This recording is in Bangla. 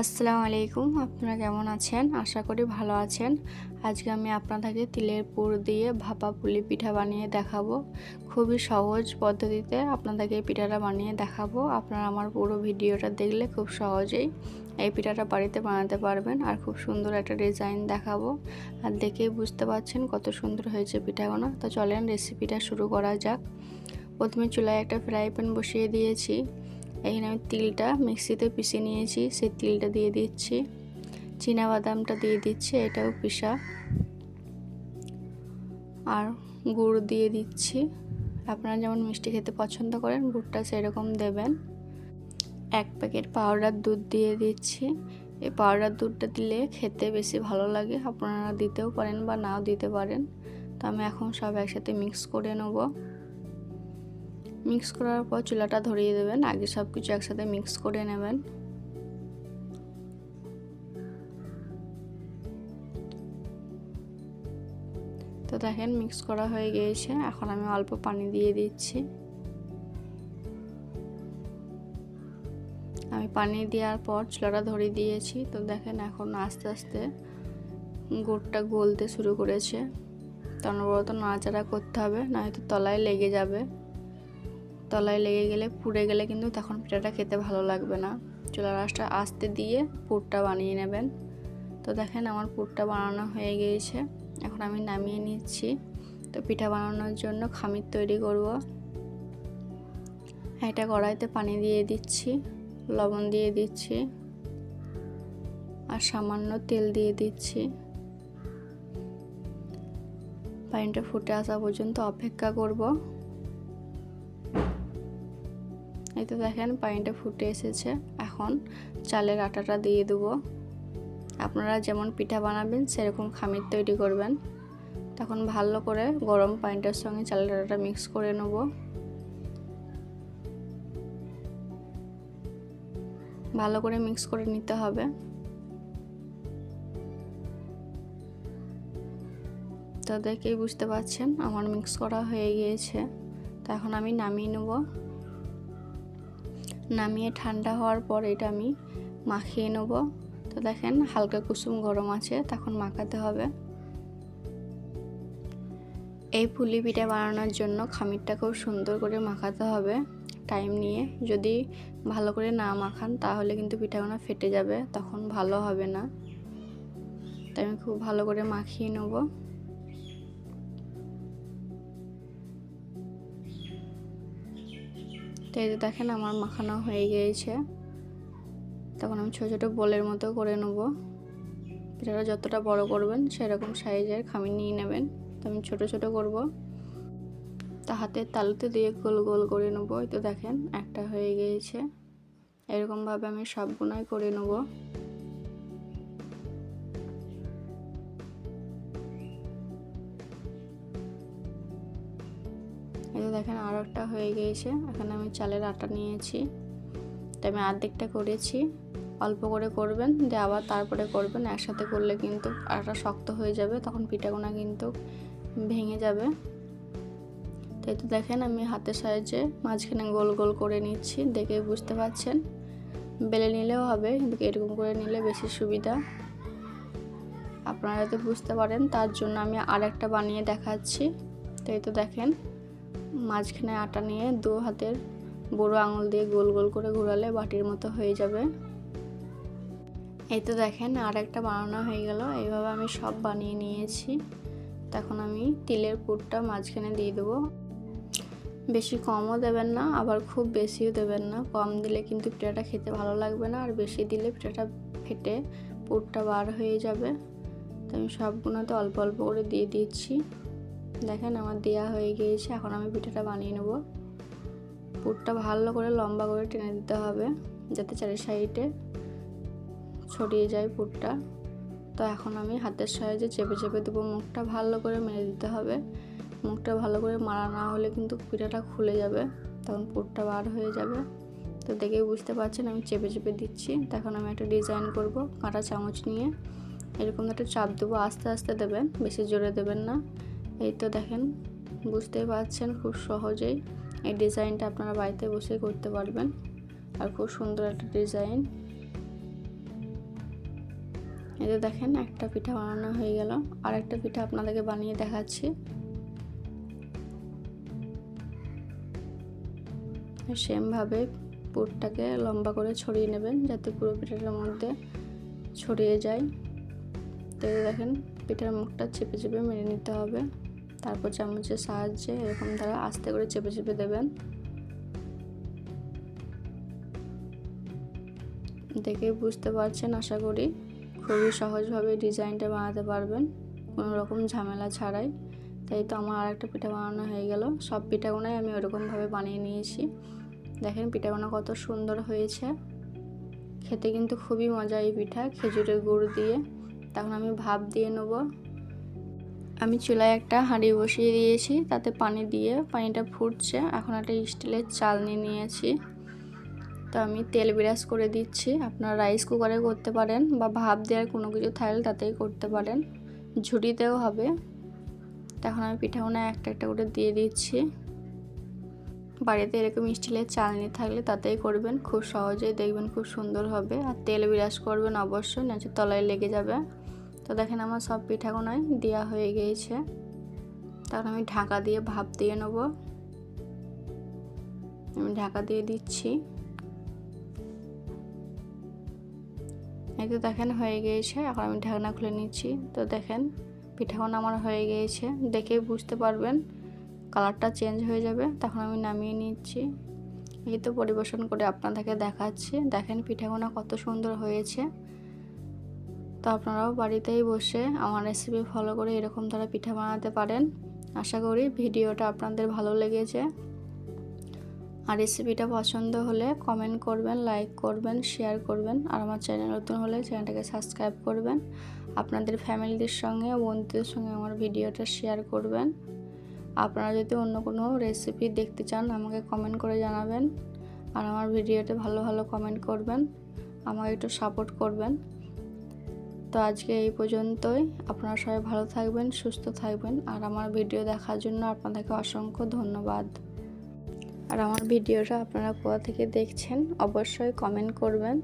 আসসালামু আলাইকুম আপনারা কেমন আছেন? আশা করি ভালো আছেন। আজকে আমি আপনাদেরকে তিলের পুর দিয়ে ভাপা পুলি পিঠা বানিয়ে দেখাবো। খুবই সহজ পদ্ধতিতে আপনাদেরকে এই পিঠাটা বানিয়ে দেখাবো। আপনারা আমার পুরো ভিডিওটা দেখলে খুব সহজেই এই পিঠাটা বাড়িতে বানাতে পারবেন আর খুব সুন্দর একটা ডিজাইন দেখাবো। আর দেখেই বুঝতে পারছেন কত সুন্দর হয়েছে পিঠাগুলো। তো চলেন রেসিপিটা শুরু করা যাক। প্রথমে চুলায় একটা ফ্রাই প্যান বসিয়ে দিয়েছি। এখানে আমি তিলটা মিক্সিতে পিষে নিয়েছি, সেই তিলটা দিয়ে দিচ্ছি। বাদামটা দিয়ে দিচ্ছি, এটাও পিসা আর গুড় দিয়ে দিচ্ছি। আপনারা যেমন মিষ্টি খেতে পছন্দ করেন, গুড়টা সেরকম দেবেন। এক প্যাকেট পাউডার দুধ দিয়ে দিচ্ছি। এই পাউডার দুধটা দিলে খেতে বেশি ভালো লাগে। আপনারা দিতেও পারেন বা নাও দিতে পারেন। তো আমি এখন সব একসাথে মিক্স করে নেব। মিক্স করার পর চুলাটা ধরিয়ে দেবেন। আগে সব কিছু একসাথে মিক্স করে নেবেন। তো দেখেন, মিক্স করা হয়ে গিয়েছে। এখন আমি অল্প পানি দিয়ে দিচ্ছি। আমি পানি দেওয়ার পর চুলাটা ধরিয়ে দিয়েছি। তো দেখেন, এখন আস্তে আস্তে গুড়টা গলতে শুরু করেছে। তো অনবরত নাড়াচাড়া করতে হবে নয়তো তলায় লেগে যাবে। তলায় লেগে গেলে, পুড়ে গেলে কিন্তু তখন পিঠাটা খেতে ভালো লাগবে না। চুলার আঁচটা আস্তে দিয়ে পুরটা বানিয়ে নেবেন। তো দেখেন আমার পুরটা বানানো হয়ে গিয়েছে। এখন আমি নামিয়ে নিচ্ছি। তো পিঠা বানানোর জন্য খামির তৈরি করব। একটা কড়াইতে পানি দিয়ে দিচ্ছি, লবণ দিয়ে দিচ্ছি, আর সামান্য তেল দিয়ে দিচ্ছি। পানিটা ফুটে আসা পর্যন্ত অপেক্ষা করব। এই তো দেখেন পানিটা ফুটে এসেছে। এখন চালের আটাটা দিয়ে দেবো। আপনারা যেমন পিঠা বানাবেন, সেরকম খামির তৈরি করবেন। তখন ভালো করে গরম পানিটার সঙ্গে চালের আটাটা মিক্স করে নেব। ভালো করে মিক্স করে নিতে হবে। তো দেখেই বুঝতে পারছেন, আমার মিক্স করা হয়ে গিয়েছে। তো এখন আমি নামিয়ে নেব। নামিয়ে ঠান্ডা হওয়ার পর এটা আমি মাখিয়ে নেব। তো দেখেন হালকা কুসুম গরম আছে, তখন মাখাতে হবে। এই পুলি পিঠা বানানোর জন্য খামিরটা খুব সুন্দর করে মাখাতে হবে। টাইম নিয়ে যদি ভালো করে না মাখান, তাহলে কিন্তু পিঠাগুলো ফেটে যাবে, তখন ভালো হবে না। তাই আমি খুব ভালো করে মাখিয়ে নেব। তো এই যে দেখেন আমার মাখানো হয়ে গিয়েছে। তখন আমি ছোটো ছোটো বলের মতো করে নেব। পিঠাটা যতটা বড় করবেন সেরকম সাইজের খামি নিয়ে নেবেন। তো আমি ছোটো ছোটো করব। তা হাতের তালুতে দিয়ে গোল গোল করে নেব। এই তো দেখেন, একটা হয়ে গিয়েছে। এরকমভাবে আমি সবগুলোই করে নেব। এই দেখেন আরও একটা হয়ে গিয়েছে। এখানে আমি চালের আটা নিয়েছি। তো আমি অর্ধেকটা করেছি। অল্প করে করবেন, দিয়ে আবার তারপরে করবেন। একসাথে করলে কিন্তু আটা শক্ত হয়ে যাবে, তখন পিঠাগুনা কিন্তু ভেঙে যাবে। তাই তো দেখেন আমি হাতের সাহায্যে মাঝখানে গোল গোল করে নিচ্ছি, দেখে বুঝতে পারছেন বেলে নিলেও হবে, কিন্তু এরকম করে নিলে বেশি সুবিধা। আপনারা যাতে বুঝতে পারেন, তার জন্য আমি আর একটা বানিয়ে দেখাচ্ছি। তাই তো দেখেন মাঝখানে আটা নিয়ে দু হাতের বড়ো আঙুল দিয়ে গোল গোল করে ঘোরালে বাটির মতো হয়ে যাবে। এই তো দেখেন আর একটা বানানো হয়ে গেল। এইভাবে আমি সব বানিয়ে নিয়েছি। তখন আমি তিলের পুরটা মাঝখানে দিয়ে দেবো। বেশি কমও দেবেন না, আবার খুব বেশিও দেবেন না। কম দিলে কিন্তু পিঠাটা খেতে ভালো লাগবে না, আর বেশি দিলে পিঠাটা ফেটে পুরটা বার হয়ে যাবে। তো আমি সবগুলোতে অল্প অল্প করে দিয়ে দিচ্ছি। দেখেন আমার দেয়া হয়ে গিয়েছে, এখন আমি পিঠাটা বানিয়ে নেব। পুরটা ভালো করে লম্বা করে টেনে দিতে হবে, যাতে চারি সাইডে ছড়িয়ে যায় পুরটা। তো এখন আমি হাতের সাহায্যে চেপে চেপে দেবো, মুখটা ভালো করে মেরে দিতে হবে। মুখটা ভালো করে মারা না হলে কিন্তু পিঠাটা খুলে যাবে, তখন পুরটা বার হয়ে যাবে। তো দেখেই বুঝতে পারছেন, আমি চেপে চেপে দিচ্ছি। তখন আমি একটা ডিজাইন করব, কাঁটা চামচ নিয়ে। এরকম একটা চাপ দেবো, আস্তে আস্তে দেবেন, বেশি জোরে দেবেন না। এই তো দেখেন বুঝতেই পারছেন খুব সহজেই। এই ডিজাইনটা আপনারা বাড়িতে বসে করতে পারবেন, আর খুব সুন্দর একটা ডিজাইন। যে দেখেন, একটা পিঠা বানানো হয়ে গেল। আর একটা পিঠা আপনাদেরকে বানিয়ে দেখাচ্ছি। সেমভাবে পুরটাকে লম্বা করে ছড়িয়ে নেবেন, যাতে পুরো পিঠাটার মধ্যে ছড়িয়ে যায়। তো দেখেন, পিঠার মুখটা চেপে চেপে মেরে নিতে হবে। তারপর চামচের সাহায্যে এরকম তারা আস্তে করে চেপে চেপে দেবেন। দেখে বুঝতে পারছেন, আশা করি খুবই সহজভাবে ডিজাইনটা বানাতে পারবেন, কোনো রকম ঝামেলা ছাড়াই। তাই তো আমার আর একটা পিঠা বানানো হয়ে গেল। সব পিঠাগুলোই আমি ওরকমভাবে বানিয়ে নিয়েছি। দেখেন পিঠাগুলো কত সুন্দর হয়েছে। খেতে কিন্তু খুবই মজা এই পিঠা, খেজুরের গুড় দিয়ে। তখন আমি ভাপ দিয়ে নেব। আমি চুলায় একটা হাঁড়ি বসিয়ে দিয়েছি, তাতে পানি দিয়ে পানিটা ফুটছে। এখন একটা স্টিলের চালনি নিয়েছি। তো আমি তেল বিরাজ করে দিচ্ছি। আপনারা রাইস কুকারে করতে পারেন বা ভাপ দেওয়ার কোনো কিছু থাকলে তাতেই করতে পারেন। ঝুড়িতেও হবে। তখন আমি পিঠাগুলো একটা একটা করে দিয়ে দিচ্ছি। বাড়িতে এরকম স্টিলের চালনি থাকলে তাতেই করবেন। খুব সহজেই দেখবেন খুব সুন্দর হবে। আর তেল বিরাজ করবেন অবশ্যই নাচে তলায় লেগে যাবে। দেখেন আমার সব পিঠাগুলোই দেওয়া হয়ে গিয়েছে। তখন আমি ঢাকা দিয়ে ভাপ দিয়ে নেব। আমি ঢাকা দিয়ে দিচ্ছি। এই তো দেখেন হয়ে গিয়েছে, এখন আমি ঢাকনা খুলে নিচ্ছি। তো দেখেন পিঠাগুলো আমার হয়ে গিয়েছে, দেখে বুঝতে পারবেন কালারটা চেঞ্জ হয়ে যাবে। তখন আমি নামিয়ে নিচ্ছি। এই তো পরিবেশন করে আপনাদেরকে দেখাচ্ছি। দেখেন পিঠাগুলো কত সুন্দর হয়েছে। তো আপনারাও বাড়িতেই বসে আমার রেসিপি ফলো করে এরকম তারা পিঠা বানাতে পারেন। আশা করি ভিডিওটা আপনাদের ভালো লেগেছে। আর রেসিপিটা পছন্দ হলে কমেন্ট করবেন লাইক করবেন শেয়ার করবেন। আর আমার চ্যানেল নতুন হলে চ্যানেলটাকে সাবস্ক্রাইব করবেন। আপনাদের ফ্যামিলিদের সঙ্গে, বন্ধুদের সঙ্গে আমার ভিডিওটা শেয়ার করবেন। আপনারা যদি অন্য কোনো রেসিপি দেখতে চান, আমাকে কমেন্ট করে জানাবেন। আর আমার ভিডিওতে ভালো ভালো কমেন্ট করবেন। আমাকে একটু সাপোর্ট করবেন। তো আজকে এই পর্যন্তই। আপনারা সবাই ভালো থাকবেন, সুস্থ থাকবেন। আর আমার ভিডিও দেখার জন্য আপনাদেরকে অসংখ্য ধন্যবাদ। আর আমার ভিডিওটা আপনারা কোথা থেকে দেখছেন, অবশ্যই কমেন্ট করবেন।